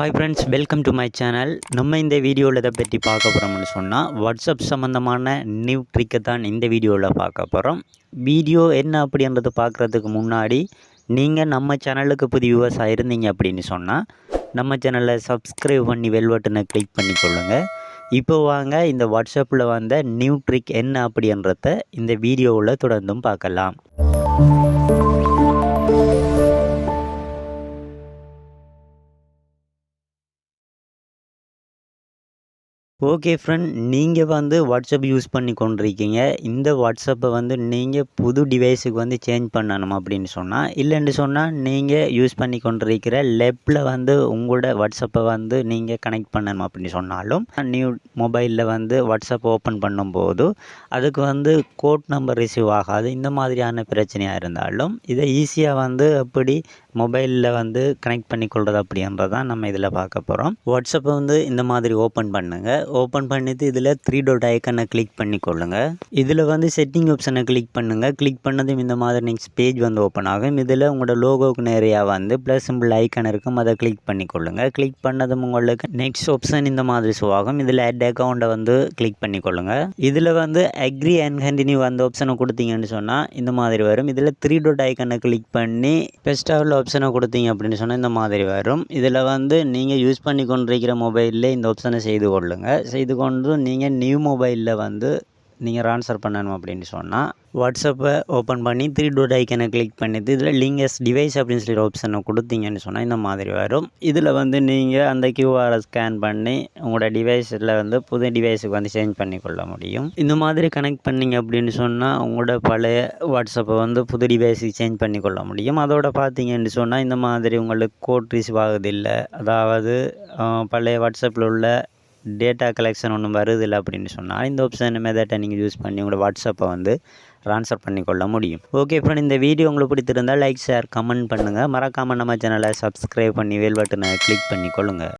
Hi friends welcome to my channel நம்ம இந்த வீடியோவில் இதை பற்றி பார்க்க போகிறோம்னு சொன்னால் வாட்ஸ்அப் சம்மந்தமான நியூ ட்ரிக்கை தான் இந்த வீடியோவில் பார்க்க போகிறோம் வீடியோ என்ன அப்படின்றது பார்க்குறதுக்கு முன்னாடி நீங்கள் நம்ம சேனலுக்கு புது வியூவர்ஸாக இருந்தீங்க அப்படின்னு சொன்னால் நம்ம சேனலை சப்ஸ்கிரைப் பண்ணி வெல் பட்டனை கிளிக் பண்ணி கொள்ளுங்கள் இப்போ வாங்க இந்த வாட்ஸ்அப்பில் வந்த நியூ ட்ரிக் என்ன அப்படின்றத இந்த வீடியோவில் தொடர்ந்தும் பார்க்கலாம். ஓகே ஃப்ரெண்ட் நீங்கள் வந்து வாட்ஸ்அப் யூஸ் பண்ணி கொண்டிருக்கீங்க. இந்த வாட்ஸ்அப்பை வந்து நீங்கள் புது டிவைஸுக்கு வந்து சேஞ்ச் பண்ணணும் அப்படின்னு சொன்னால் இல்லைன்னு சொன்னால் நீங்கள் யூஸ் பண்ணி கொண்டிருக்கிற லெப்பில் வந்து உங்களோட வாட்ஸ்அப்பை வந்து நீங்கள் கனெக்ட் பண்ணணும் அப்படின்னு சொன்னாலும் நியூ மொபைலில் வந்து வாட்ஸ்அப் ஓப்பன் பண்ணும்போது அதுக்கு வந்து கோட் நம்பர் ரிசீவ் ஆகாது. இந்த மாதிரியான பிரச்சனையாக இருந்தாலும் இதை ஈஸியாக வந்து எப்படி மொபைலில் வந்து கனெக்ட் பண்ணி கொள்வது அப்படின்றதான் நம்ம இதில் பார்க்க போகிறோம் வாட்ஸ்அப்பை வந்து இந்த மாதிரி ஓப்பன் பண்ணுங்கள் ஓப்பன் பண்ணிவிட்டு இதில் த்ரீ டோட் ஐக்கனை கிளிக் பண்ணி கொள்ளுங்கள் இதில் வந்து செட்டிங் ஆப்ஷனை கிளிக் பண்ணுங்கள் கிளிக் பண்ணதும் இந்த மாதிரி நெக்ஸ்ட் பேஜ் வந்து ஓப்பன் ஆகும். இதில் உங்களோட லோகோவுக்கு நிறையா வந்து ப்ளஸ் சிம்பிள் ஐக்கன் இருக்கும். அதை கிளிக் பண்ணி கொள்ளுங்கள் கிளிக் பண்ணதும் உங்களுக்கு நெக்ஸ்ட் ஆப்ஷன் இந்த மாதிரி ஷோ ஆகும். இதில் ஆட் அக்கௌண்ட்டை வந்து கிளிக் பண்ணி கொள்ளுங்கள் இதில் வந்து அக்ரி அண்ட் கண்டினியூ அந்த ஆப்ஷனை கொடுத்தீங்கன்னு சொன்னால் இந்த மாதிரி வரும். இதில் த்ரீ டோட் ஐக்கனை கிளிக் பண்ணி பெஸ்ட்டாவில் ஆப்ஷனை கொடுத்தீங்க அப்படின்னு சொன்னால் இந்த மாதிரி வரும். இதில் வந்து நீங்கள் யூஸ் பண்ணி கொண்டிருக்கிற மொபைலில் இந்த ஆப்ஷனை செய்து கொள்ளுங்கள் செய்து கொண்டு நீங்கள் நியூ மொபைலில் வந்து நீங்கள் ட்ரான்ஸ்ஃபர் பண்ணணும் அப்படின்னு சொன்னால் வாட்ஸ்அப்பை ஓப்பன் பண்ணி த்ரீ டோட் ஐக்கனை கிளிக் பண்ணிட்டு இதில் லிங்கஸ் டிவைஸ் அப்படின்னு சொல்லி ஆப்ஷனை கொடுத்தீங்கன்னு சொன்னால் இந்த மாதிரி வரும். இதில் வந்து நீங்கள் அந்த கியூஆரை ஸ்கேன் பண்ணி உங்களோட டிவைஸில் வந்து புது டிவைஸுக்கு வந்து சேஞ்ச் பண்ணி கொள்ள முடியும். இந்த மாதிரி கனெக்ட் பண்ணிங்க அப்படின்னு சொன்னால் உங்களோட பழைய வாட்ஸ்அப்பை வந்து புது டிவைஸுக்கு சேஞ்ச் பண்ணி கொள்ள முடியும். அதோட பார்த்தீங்கன்னு சொன்னால் இந்த மாதிரி உங்களுக்கு கோட் ரிசீவ் ஆகுதில்லை அதாவது பழைய வாட்ஸ்அப்பில் உள்ள டேட்டா கலெக்ஷன் ஒன்றும் வருதில்லை அப்படின்னு சொன்னால் இந்த ஆப்ஷன் மெதட்டை நீங்கள் யூஸ் பண்ணி உங்களோட வாட்ஸ்அப்பை வந்து ட்ரான்ஸ்ஃபர் பண்ணிக்கொள்ள முடியும். ஓகே ஃப்ரெண்ட் இந்த வீடியோ உங்களுக்கு பிடித்திருந்தால் லைக் ஷேர் கமெண்ட் பண்ணுங்கள் மறக்காமல் நம்ம சேனலை சப்ஸ்கிரைப் பண்ணி வேல் பட்டனை கிளிக் பண்ணி கொள்ளுங்கள்